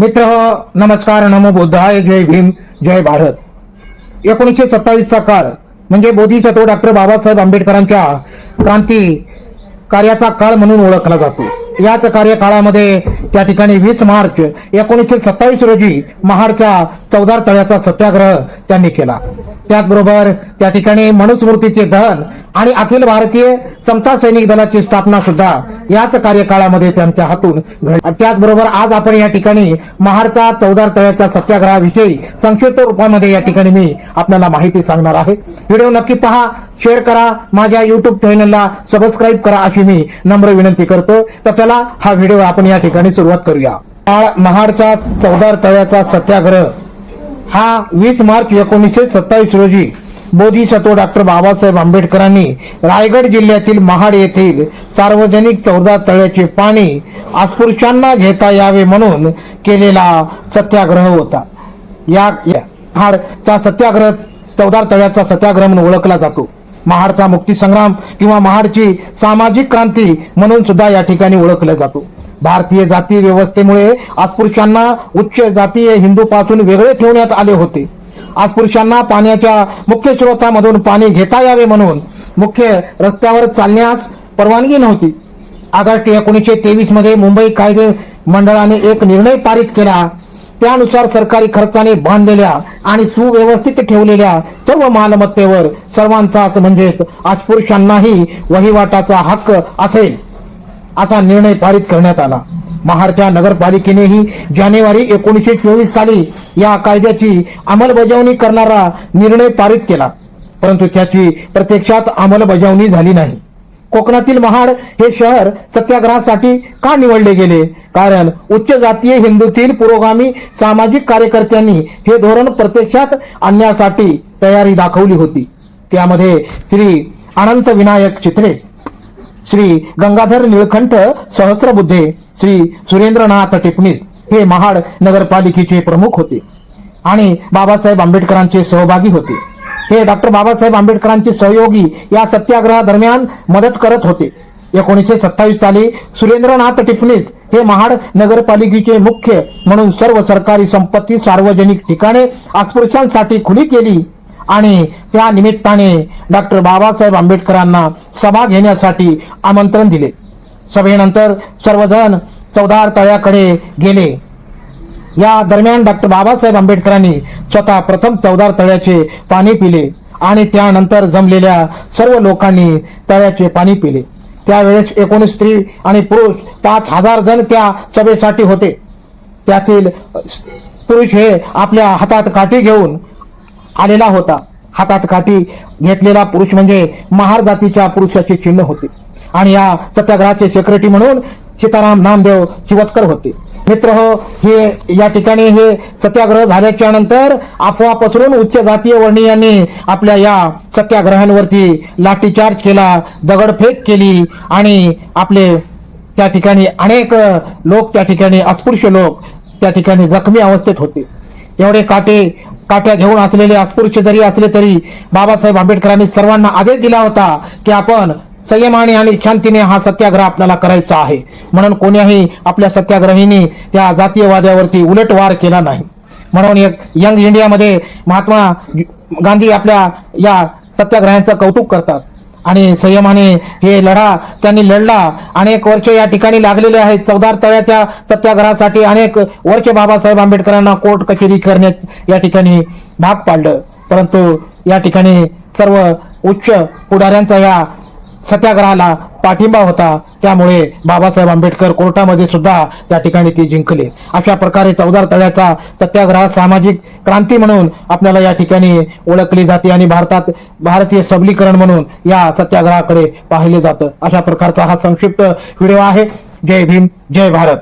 मित्र हो, नमस्कार नमो बुद्धाय जय भीम जय भारत. एकोणीसशे सत्तावीसचा काळ म्हणजे बोधिसत्व डॉक्टर बाबासाहेब आंबेडकरांच्या क्रांती कार्याचा काळ म्हणून ओळखला जातो. याच कार्यकाळामध्ये त्या ठिकाणी वीस मार्च एकोणीसशे सत्तावीस रोजी महाडच्या चौदार तळ्याचा सत्याग्रह त्यांनी केला. त्याचबरोबर त्या ठिकाणी मनुस्मृतीचे दहन आणि अखिल भारतीय समता सैनिक दलाची स्थापना सुद्धा याच कार्यकाळामध्ये त्यांच्या हातून त्याचबरोबर आज आपण या ठिकाणी महाडचा चौदार तळ्याच्या सत्याग्रहाविषयी संक्षिप्त रूपामध्ये या ठिकाणी मी आपल्याला माहिती सांगणार आहे. व्हिडिओ नक्की पहा शेअर करा माझ्या युट्यूब चॅनलला सबस्क्राईब करा अशी मी नम्र विनंती करतो तर चला हा व्हिडिओ आपण या ठिकाणी सुरुवात करूया. महाडचा चौदार तळ्याचा सत्याग्रह. हा वीस मार्च एकोणीसशे सत्तावीस रोजी बोधिसत्व डॉक्टर बाबासाहेब आंबेडकरांनी रायगड जिल्ह्यातील महाड येथील सार्वजनिक चौदा तळ्याचे पाणी अस्पृश्यांना घेता यावे म्हणून केलेला सत्याग्रह होता. या महाडचा सत्याग्रह चौदार तळ्याचा सत्याग्रह म्हणून ओळखला जातो. महाडचा मुक्ती संग्राम किंवा महाडची सामाजिक क्रांती म्हणून सुद्धा या ठिकाणी ओळखला जातो. भारतीय जाती व्यवस्थेमुळे अस्पृश्यांना उच्च जातीय हिंदूपासून वेगळे ठेवण्यात आले होते. अस्पृश्यांना पाण्याच्या मुख्य स्रोतामधून पाणी घेता यावे म्हणून मुख्य रस्त्यावर चालण्यास परवानगी नव्हती. ऑगस्ट एकोणीसशे तेवीसमध्ये मुंबई कायदे मंडळाने एक निर्णय पारित केला. त्यानुसार सरकारी खर्चाने बांधलेल्या आणि सुव्यवस्थित ठेवलेल्या सर्व मालमत्तेवर सर्वांचाच म्हणजेच अस्पृश्यांनाही वहिवाटाचा हक्क असेल असा निर्णय पारित करण्यात आला. महाडच्या नगरपालिकेनेही जानेवारी एकोणीसशे चोवीस साली या कायद्याची अंमलबजावणी करणारा निर्णय पारित केला. परंतु त्याची प्रत्यक्षात अंमलबजावणी झाली नाही. कोकणातील महाड हे शहर सत्याग्रहासाठी का निवडले गेले? कारण उच्च जातीय हिंदूतील पुरोगामी सामाजिक कार्यकर्त्यांनी हे धोरण प्रत्यक्षात आणण्यासाठी तयारी दाखवली होती. त्यामध्ये श्री अनंत विनायक चित्रे श्री गंगाधर निळकंठ सहस्रबुद्धे श्री सुरेंद्रनाथ टिपणीस हे महाड नगरपालिकेचे प्रमुख होते आणि बाबासाहेब आंबेडकरांचे सहभागी होते. हे डॉक्टर बाबासाहेब आंबेडकरांचे सहयोगी या सत्याग्रहा दरम्यान मदत करत होते. एकोणीसशे सत्तावीस साली सुरेंद्रनाथ टिपणीस हे महाड नगरपालिकेचे मुख्य म्हणून सर्व सरकारी संपत्ती सार्वजनिक ठिकाणे अस्पृश्यांसाठी खुली केली आणि त्या निमित्ताने डॉक्टर बाबासाहेब आंबेडकरांना सभा घेण्यासाठी आमंत्रण दिले. सभेनंतर सर्वजण चौदार तळ्याकडे गेले. या दरम्यान डॉक्टर बाबासाहेब आंबेडकरांनी स्वतः प्रथम चौदार तळ्याचे पाणी पिले आणि त्यानंतर जमलेल्या सर्व लोकांनी तळ्याचे पाणी पिले. त्यावेळेस एकोणीस स्त्री आणि पुरुष पाच हजार जण त्या सभेसाठी होते. त्यातील पुरुष हे आपल्या हातात काठी घेऊन आलेला होता. हातात काठी घेतलेला पुरुष म्हणजे महार जातीच्या पुरुषाचे चिन्ह होते. आणि या सत्याग्रहाचे सेक्रेटरी म्हणून सीताराम नामदेव चिवतकर होते. मित्र हो हे या ठिकाणी हे सत्याग्रह झाल्याच्यानंतर अफवा पसरून उच्च जातीय वर्णीयांनी आपल्या या सत्याग्रहांवरती लाठीचार्ज केला दगडफेक केली आणि आपले त्या ठिकाणी अनेक लोक त्या ठिकाणी अस्पृश्य लोक त्या ठिकाणी जखमी अवस्थेत होते. एवढे काटे काट्या घेऊन असलेले अस्पृश्य जरी असले तरी बाबासाहेब आंबेडकरांनी सर्वांना आदेश दिला होता की आपण संयमाने आणि शांतीने हा सत्याग्रह आपल्याला करायचा आहे. म्हणून कोण्याही आपल्या सत्याग्रहींनी त्या जातीयवाद्यावरती उलटवार केला नाही. म्हणून एक यंग इंडियामध्ये महात्मा गांधी आपल्या या सत्याग्रहांचं कौतुक करतात. आणि संयमाने हे लढा त्यांनी लढला. अनेक वर्ष या ठिकाणी लागलेले आहेत. चौदार तळ्याच्या सत्याग्रहासाठी अनेक वर्ष बाबासाहेब आंबेडकरांना कोर्ट कचेरी करण्यात या ठिकाणी भाग पाडलं. परंतु या ठिकाणी सर्व उच्च पुढाऱ्यांचा या सत्याग्रहाला पाठिंबा होता. त्यामुळे बाबासाहेब आंबेडकर कोर्टामध्ये सुद्धा त्या ठिकाणी ती जिंकले. अशा प्रकारे चौदार तळ्याचा सत्याग्रह सामाजिक क्रांती म्हणून आपल्याला या ठिकाणी ओळखली जाते आणि भारतात भारतीय सबलीकरण म्हणून या सत्याग्रहाकडे पाहिले जातं. अशा प्रकारचा हा संक्षिप्त व्हिडिओ आहे. जय भीम जय भारत.